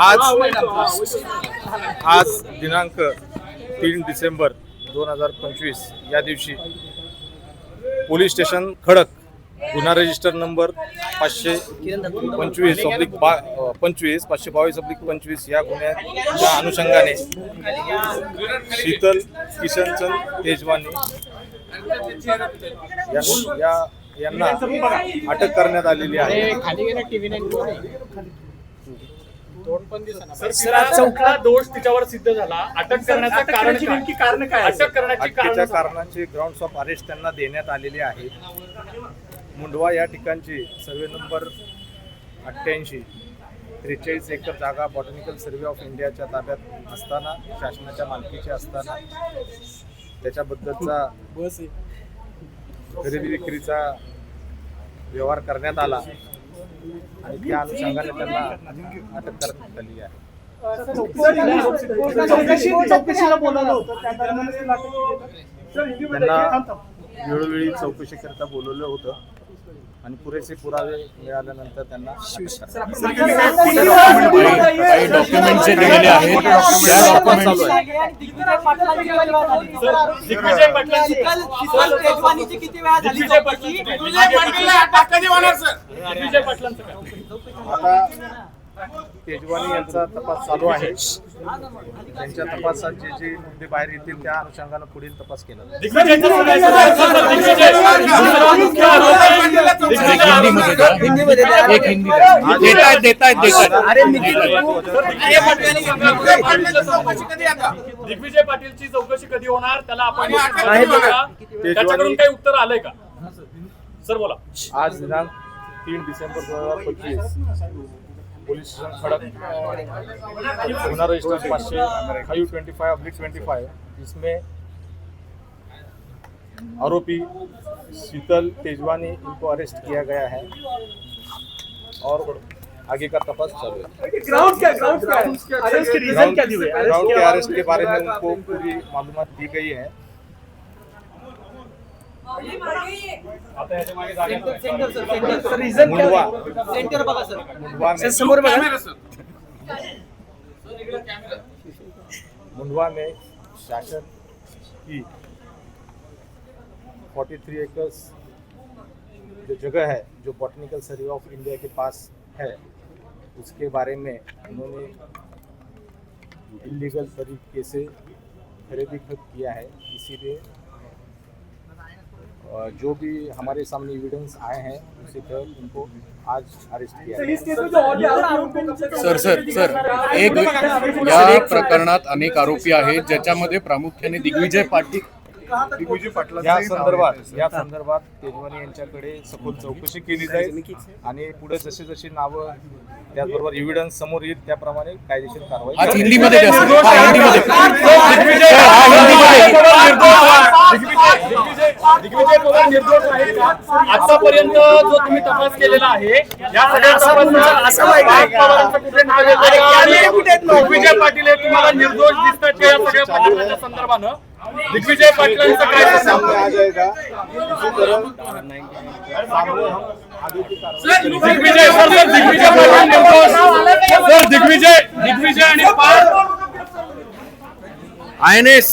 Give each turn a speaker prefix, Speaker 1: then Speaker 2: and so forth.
Speaker 1: आज आज दिनांक तीन डिसेंबर दोन हजार पंचवीस या दिवशी पोलीस स्टेशन खडक गुन्हा रजिस्टर नंबर पाचशे पंचवीस ऑब्लिक बा पंचवीस पाचशे बावीस ऑब्लिक पंचवीस या गुन्ह्याच्या अनुषंगाने शीतल किशनचंद तेजवानी या- या यांना अटक करण्यात आलेली आहे.
Speaker 2: दोष तिच्यावर सिद्ध झाला. अटक करण्याचं कारण?
Speaker 3: नेमकी कारण काय आहे?
Speaker 2: अटक करण्याची
Speaker 1: अटकेच्या
Speaker 2: कारण.
Speaker 1: कारणाचे ग्राउंड्स ऑफ अरेस्ट त्यांना देण्यात आलेले आहे. मुंडवा या ठिकाणची सर्वे नंबर अठ्ठ्याऐंशी. त्रेचाळीस एकर जागा बॉटनिकल सर्वे ऑफ इंडियाच्या ताब्यात असताना शासनाच्या मालकीची असताना त्याच्याबद्दलचा खरेदी विक्रीचा व्यवहार करण्यात आला आणि त्या अनुषंगाने त्यांना अटक करण्यात आली आहे.
Speaker 3: चौकशी.
Speaker 1: त्यांना वेळोवेळी चौकशीकरिता बोलवलं होतं. आणि पुरेसे पुरावे मिळाल्यानंतर त्यांना
Speaker 4: डॉक्युमेंट दिलेले आहेत त्या डॉक्युमेंट
Speaker 1: आता तेजवानी यांचा तपास चालू आहे. त्यांच्या तपासात जे जे मुद्दे बाहेर येतील त्या अनुषंगानं पुढील तपास केला
Speaker 2: दिग्विजय पाटीलची चौकशी कधी होणार त्याला आपण. त्याच्याकडून काही उत्तर आलंय का? सर बोला.
Speaker 1: आज दिनांक तीन डिसेंबर दोन हजार पंचवीस. पोलीस स्टेशन खड़क गुना रजिस्टर पाचशे फाइव ट्वेंटी फाइव अब्लिक ट्वेंटी फाइव इसमें आरोपी शीतल तेजवानी इनको अरेस्ट किया गया है और आगे का तपास चालू है।
Speaker 3: ग्राउंड क्या ग्राउंड क्या? अरेस्ट के रीजन क्या दिए अरेस्ट
Speaker 1: ग्राउंड के अरेस्ट के बारे में उनको पूरी मालूमात दी गई है।
Speaker 3: सर
Speaker 1: मुंडवा.
Speaker 3: सेंटर बघा सर
Speaker 1: मुंडवा में.
Speaker 3: समोर बघा.
Speaker 1: मुंडवा में शासन की 43 एकर्स जो जगह है जो बॉटनिकल सर्वे ऑफ़ इंडिया के पास है उसके बारे में उन्होंने इलीगल तरीके से खरीदी खत किया है। इसीलिए जो भी हमारे सामने एविडेंस आए हैं उसी पर उनको आज अरेस्ट किया
Speaker 3: सर, हैं,
Speaker 4: सर सर सर एक या प्रकरणात अनेक आरोपी आहेत ज्याच्यामध्ये प्रामुख्याने दिग्विजय पाटील
Speaker 1: या संदर्भात या संदर्भात तेजवानी यांच्याकडे सखोल चौकशी केली जाईल आणि पुढे जशी जशी नावं त्याचबरोबर एव्हिडन्स समोर येईल त्याप्रमाणे कायदेशीर कारवाई
Speaker 4: हिंदीमध्ये द्या सर हा हिंदीमध्ये
Speaker 2: दिग्विजय
Speaker 4: सर, हा हिंदीमध्ये
Speaker 2: दिग्विजय दिग्विजय दिग्विजय पवार निर्दोष आहेत का आतापर्यंत जो तुम्ही तपास केलेला आहे या सगळ्या तपासात? दिग्विजय पाटील हे तुम्हाला निर्दोष दिसतात का या सगळ्या प्रकरणाच्या संदर्भानं? दिग्विजय पाटलांचं काय दिग्विजय सर सर दिग्विजय पाटील निर्दोष. सर दिग्विजय दिग्विजय आणि
Speaker 4: आय एन एस.